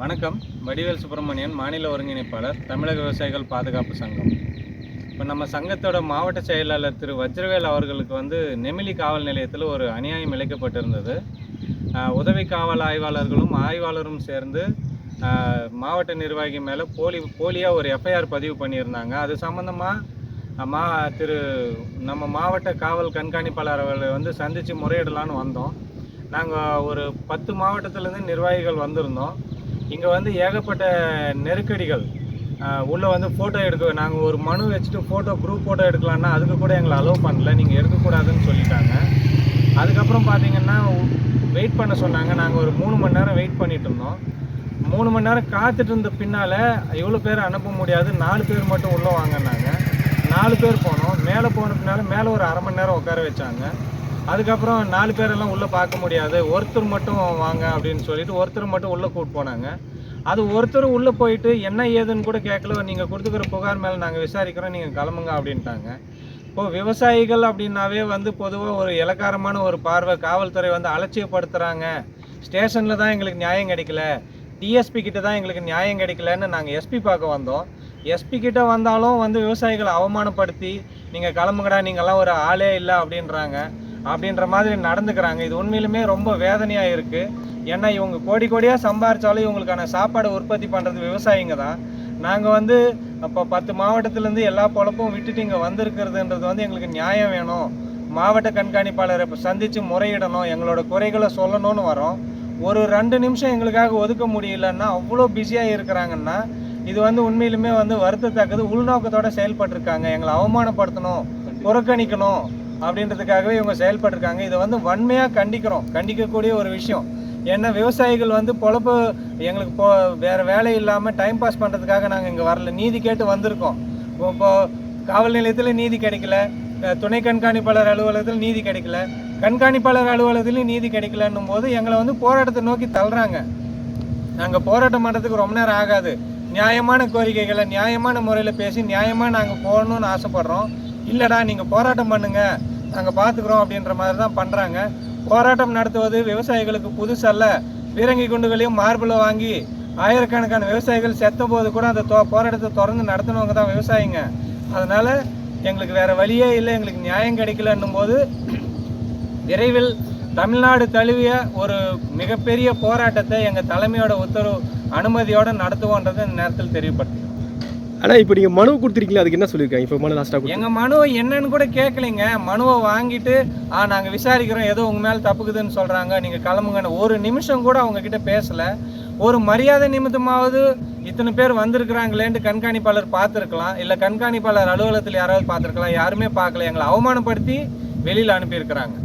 வணக்கம். வடிவேல் சுப்பிரமணியன் மாநில ஒருங்கிணைப்பாளர் தமிழக விவசாயிகள் பாதுகாப்பு சங்கம். இப்போ நம்ம சங்கத்தோட மாவட்ட செயலாளர் திரு வஜ்ரவேல் அவர்களுக்கு வந்து நெமிலி காவல் நிலையத்தில் ஒரு அநியாயம் இழைக்கப்பட்டிருந்தது. உதவி காவல் ஆய்வாளர்களும் ஆய்வாளரும் சேர்ந்து மாவட்ட நிர்வாகி மேலே போலி போலியாக ஒரு எஃப்ஐஆர் பதிவு பண்ணியிருந்தாங்க. அது சம்மந்தமாக மா திரு நம்ம மாவட்ட காவல் கண்காணிப்பாளர் அவர்களை வந்து சந்தித்து முறையிடலான்னு வந்தோம். நாங்கள் ஒரு பத்து மாவட்டத்துலேருந்து நிர்வாகிகள் வந்திருந்தோம். இங்கே வந்து ஏகப்பட்ட நெருக்கடிகள். உள்ளே வந்து ஃபோட்டோ எடுக்க நாங்கள் ஒரு மனு வச்சுட்டு ஃபோட்டோ குரூப் ஃபோட்டோ எடுக்கலான்னா அதுக்கு கூட எங்களை அலோவ் பண்ணல. நீங்கள் எடுக்கக்கூடாதுன்னு சொல்லிட்டாங்க. அதுக்கப்புறம் பார்த்தீங்கன்னா வெயிட் பண்ண சொன்னாங்க. நாங்கள் ஒரு மூணு மணி நேரம் வெயிட் பண்ணிட்டு இருந்தோம். மூணு மணி நேரம் காத்துட்டு இருந்த பின்னால் எவ்வளோ பேர் அனுப்ப முடியாது. நாலு பேர் மட்டும் உள்ளே வாங்கினாங்க. நாலு பேர் போனோம். மேலே போன பின்னால் மேலே ஒரு அரை மணி நேரம் உட்கார வச்சாங்க. அதுக்கப்புறம் நாலு பேரெல்லாம் உள்ளே பார்க்க முடியாது. ஒருத்தர் மட்டும் வாங்க அப்படின்னு சொல்லிட்டு ஒருத்தர் மட்டும் உள்ளே கூப்பிட்டு போனாங்க. அது ஒருத்தர் உள்ளே போயிட்டு என்ன ஏதுன்னு கூட கேட்கல. நீங்கள் கொடுத்துக்கிற புகார் மேலே நாங்கள் விசாரிக்கிறோம் நீங்கள் கிளம்புங்க அப்படின்ட்டாங்க. இப்போது விவசாயிகள் அப்படின்னாவே வந்து பொதுவாக ஒரு இலக்காரமான ஒரு பார்வை. காவல்துறை வந்து அலட்சியப்படுத்துகிறாங்க ஸ்டேஷனில் தான் எங்களுக்கு நியாயம் கிடைக்கல. டிஎஸ்பி கிட்ட தான் எங்களுக்கு நியாயம் கிடைக்கலன்னு நாங்கள் எஸ்பி பார்க்க வந்தோம். எஸ்பி கிட்ட வந்தாலும் வந்து விவசாயிகளை அவமானப்படுத்தி நீங்கள் கிளம்புங்கடா நீங்கள்லாம் ஒரு ஆளே இல்லை அப்படின்றாங்க. அப்படின்ற மாதிரி நடந்துக்கிறாங்க. இது உண்மையிலுமே ரொம்ப வேதனையாக இருக்குது ஏன்னா இவங்க கோடி கோடியாக சம்பாரித்தாலும் இவங்களுக்கான சாப்பாடு உற்பத்தி பண்ணுறது விவசாயிங்க தான். நாங்கள் வந்து அப்போ பத்து மாவட்டத்துலேருந்து எல்லா பொழப்பும் விட்டுட்டு இங்கே வந்திருக்கிறதுன்றது வந்து எங்களுக்கு நியாயம் வேணும். மாவட்ட கண்காணிப்பாளரை இப்போ சந்தித்து முறையிடணும். எங்களோட குறைகளை சொல்லணும்னு வரோம். ஒரு ரெண்டு நிமிஷம் எங்களுக்காக ஒதுக்க முடியலன்னா அவ்வளோ பிஸியாக இருக்கிறாங்கன்னா இது வந்து உண்மையிலுமே வந்து வருத்தத்தக்கது உள்நோக்கத்தோடு செயல்பட்டிருக்காங்க. எங்களை அவமானப்படுத்தணும் புறக்கணிக்கணும். அப்படின்றதுக்காகவே இவங்க செயல்பட்டிருக்காங்க. இதை வந்து வன்மையாக கண்டிக்கிறோம். கண்டிக்கக்கூடிய ஒரு விஷயம். ஏன்னா விவசாயிகள் வந்து பொழப்பு எங்களுக்கு இப்போ வேறு வேலை இல்லாமல் டைம் பாஸ் பண்ணுறதுக்காக நாங்கள் இங்கே வரல. நீதி கேட்டு வந்திருக்கோம். இப்போ- காவல் நிலையத்தில் நீதி கிடைக்கல. துணை கண்காணிப்பாளர் அலுவலகத்தில் நீதி கிடைக்கல. கண்காணிப்பாளர் அலுவலகத்துலையும் நீதி கிடைக்கலன்னும் போது எங்களை வந்து போராட்டத்தை நோக்கி தள்ளுறாங்க. நாங்கள் போராட்டம் பண்ணுறதுக்கு ரொம்ப நேரம் ஆகாது. நியாயமான கோரிக்கைகளை நியாயமான முறையில் பேசி நியாயமாக நாங்கள் போகணும்னு ஆசைப்பட்றோம். இல்லைடா நீங்கள் போராட்டம் பண்ணுங்க. நாங்கள் பார்த்துக்குறோம் அப்படின்ற மாதிரி தான் பண்ணுறாங்க போராட்டம் நடத்துவது விவசாயிகளுக்கு புதுசல்ல. பீரங்கி குண்டுகளையும் மார்பிளை வாங்கி ஆயிரக்கணக்கான விவசாயிகள் செத்த போது கூட அந்த தொ- போராட்டத்தை தொடர்ந்து நடத்தினவங்க தான் விவசாயிங்க. அதனால் எங்களுக்கு வேறு வழியே இல்லை எங்களுக்கு நியாயம் கிடைக்கலன்னும் போது விரைவில் தமிழ்நாடு தழுவிய ஒரு மிகப்பெரிய போராட்டத்தை எங்கள் தலைமையோட உத்தரவு அனுமதியோடு நடத்துவோன்றதை இந்த நேரத்தில் தெரியப்படுத்துகிறோம். ஆனால் இப்போ நீங்கள் மனு கொடுத்துருக்கீங்களா அதுக்கு என்ன சொல்லியிருக்காங்க? இப்போ மனு லாஸ்ட்டாக எங்கள் மனு என்னன்னு கூட கேட்கலைங்க. மனுவை வாங்கிட்டு ஆ நாங்கள் விசாரிக்கிறோம். ஏதோ உங்கள் மேலே தப்புக்குதுன்னு சொல்கிறாங்க நீங்கள் கிளம்புங்கன்னு. ஒரு நிமிஷம் கூட அவங்கக்கிட்ட பேசலை. ஒரு மரியாதை நிமித்தமாவது இத்தனை பேர் வந்திருக்கிறாங்களேன்ட்டு கண்காணிப்பாளர் பார்த்துருக்கலாம். இல்லை கண்காணிப்பாளர் அலுவலகத்தில் யாராவது பார்த்துருக்கலாம். யாருமே பார்க்கல. எங்களை அவமானப்படுத்தி வெளியில் அனுப்பியிருக்கிறாங்க.